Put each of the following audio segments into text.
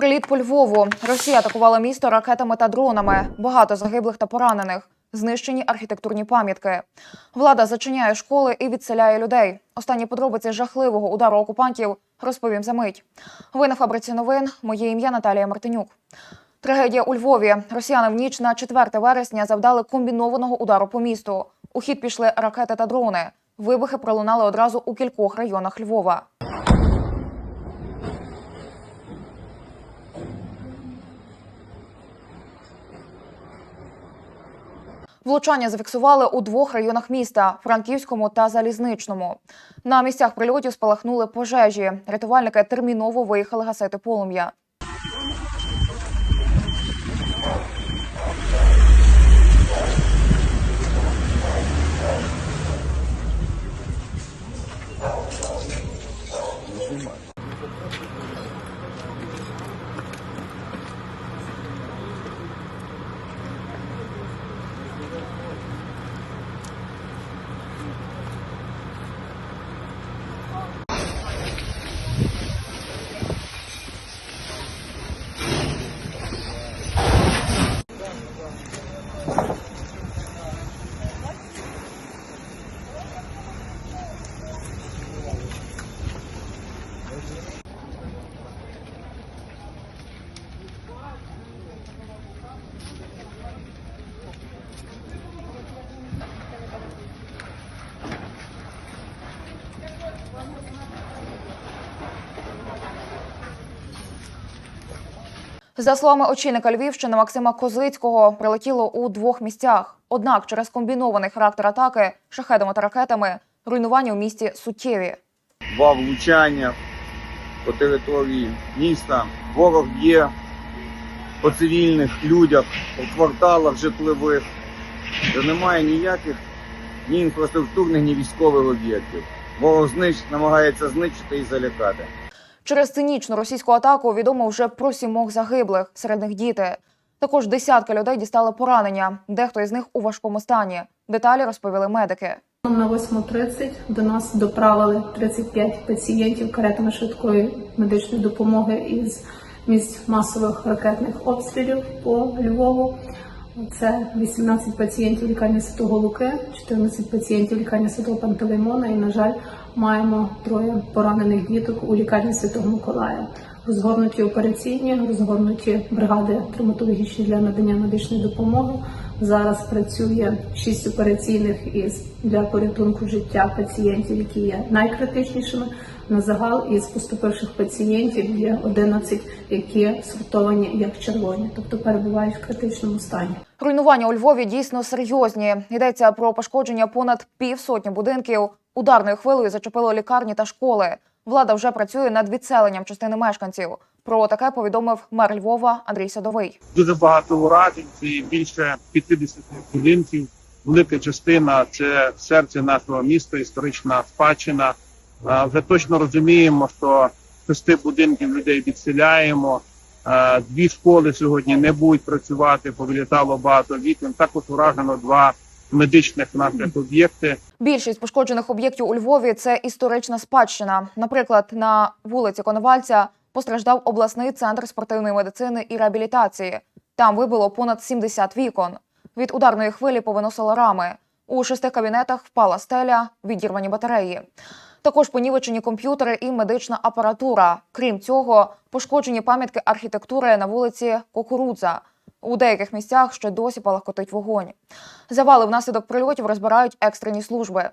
Приліт по Львову. Росія атакувала місто ракетами та дронами. Багато загиблих та поранених. Знищені архітектурні пам'ятки. Влада зачиняє школи і відселяє людей. Останні подробиці жахливого удару окупантів розповім за мить. Ви на фабриці новин. Моє ім'я Наталія Мартинюк. Трагедія у Львові. Росіяни в ніч на 4 вересня завдали комбінованого удару по місту. У хід пішли ракети та дрони. Вибухи пролунали одразу у кількох районах Львова. Влучання зафіксували у двох районах міста Франківському та Залізничному. На місцях прильотів спалахнули пожежі. Рятувальники терміново виїхали гасити полум'я. За словами очільника Львівщини Максима Козицького, прилетіло у двох місцях. Однак, через комбінований характер атаки шахедами та ракетами руйнування у місті суттєві. два влучання по території міста. Ворог є по цивільних людях, по кварталах житлових, де немає ніяких ні інфраструктурних, ні військових об'єктів. Ворог знищ, намагається знищити і залякати. Через цинічну російську атаку відомо вже про сімох загиблих, серед них діти. Також десятки людей дістали поранення. Дехто із них у важкому стані. Деталі розповіли медики. На 8.30 до нас доправили 35 пацієнтів каретами швидкої медичної допомоги із місць масових ракетних обстрілів по Львову. Це 18 пацієнтів лікарні Святого Луки, 14 пацієнтів лікарні Святого Пантелеймона і, на жаль, маємо троє поранених діток у лікарні Святого Миколая. Розгорнуті операційні, розгорнуті бригади травматологічні для надання медичної допомоги. Зараз працює шість операційних із для порятунку життя пацієнтів, які є найкритичнішими. На загал із поступивших пацієнтів є 11, які сортовані як червоні, тобто перебувають в критичному стані. Руйнування у Львові дійсно серйозні. Йдеться про пошкодження понад півсотні будинків. Ударною хвилею зачепило лікарні та школи. Влада вже працює над відселенням частини мешканців. Про таке повідомив мер Львова Андрій Садовий. дуже багато уражень, це більше 50 будинків. Велика частина це серце нашого міста, історична спадщина. Вже точно розуміємо, що шести будинків людей відселяємо. Дві школи сьогодні не будуть працювати, повилітало багато вікон. Також уражено два медичних наших об'єкти. Більшість пошкоджених об'єктів у Львові це історична спадщина. Наприклад, на вулиці Коновальця постраждав обласний центр спортивної медицини і реабілітації. Там вибило понад 70 вікон. Від ударної хвилі повиносило рами. У шести кабінетах впала стеля, відірвані батареї. Також понівечені комп'ютери і медична апаратура. Крім цього, пошкоджені пам'ятки архітектури на вулиці Кукурудза. У деяких місцях ще досі палахкотить вогонь. Завали внаслідок прильотів розбирають екстрені служби.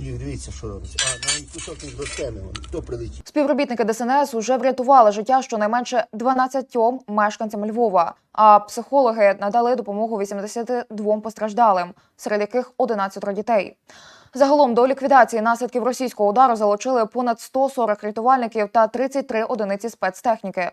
І дивіться, що робиться. А, навіть кусок не до. Хто прилетів? Співробітники ДСНС уже врятували життя щонайменше 12 мешканцям Львова. А психологи надали допомогу 82 постраждалим, серед яких 11 дітей. Загалом до ліквідації наслідків російського удару залучили понад 140 рятувальників та 33 одиниці спецтехніки.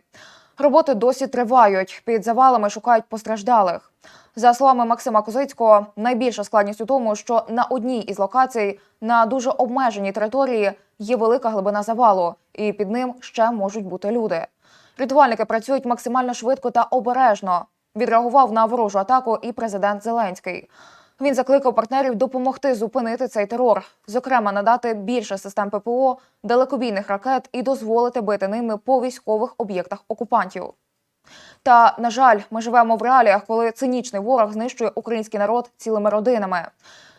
Роботи досі тривають. Під завалами шукають постраждалих. За словами Максима Козицького, найбільша складність у тому, що на одній із локацій на дуже обмеженій території є велика глибина завалу, і під ним ще можуть бути люди. Рятувальники працюють максимально швидко та обережно. Відреагував на ворожу атаку і президент Зеленський. Він закликав партнерів допомогти зупинити цей терор, зокрема надати більше систем ППО, далекобійних ракет і дозволити бити ними по військових об'єктах окупантів. Та на жаль, ми живемо в реаліях, коли цинічний ворог знищує український народ цілими родинами.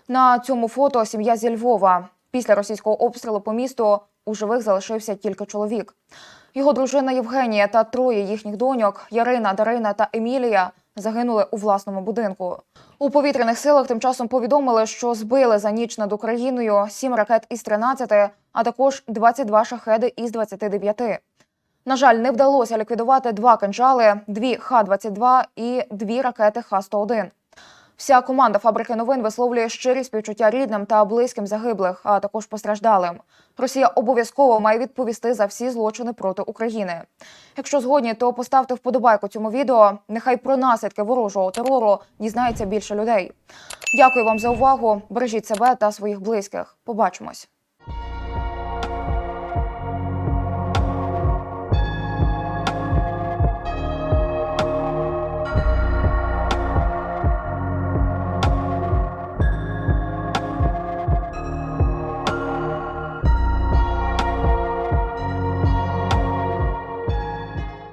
На цьому фото сім'я зі Львова. Після російського обстрілу по місту у живих залишився тільки чоловік. Його дружина Євгенія та троє їхніх доньок Ярина, Дарина та Емілія загинули у власному будинку. У повітряних силах тим часом повідомили, що збили за ніч над Україною 7 ракет із 13, а також 22 шахеди із 29. На жаль, не вдалося ліквідувати два кинжали, дві Х-22 і дві ракети Х-101. Вся команда фабрики новин висловлює щирі співчуття рідним та близьким загиблих, а також постраждалим. Росія обов'язково має відповісти за всі злочини проти України. Якщо згодні, то поставте вподобайку цьому відео. Нехай про наслідки ворожого терору дізнається більше людей. Дякую вам за увагу. Бережіть себе та своїх близьких. Побачимось.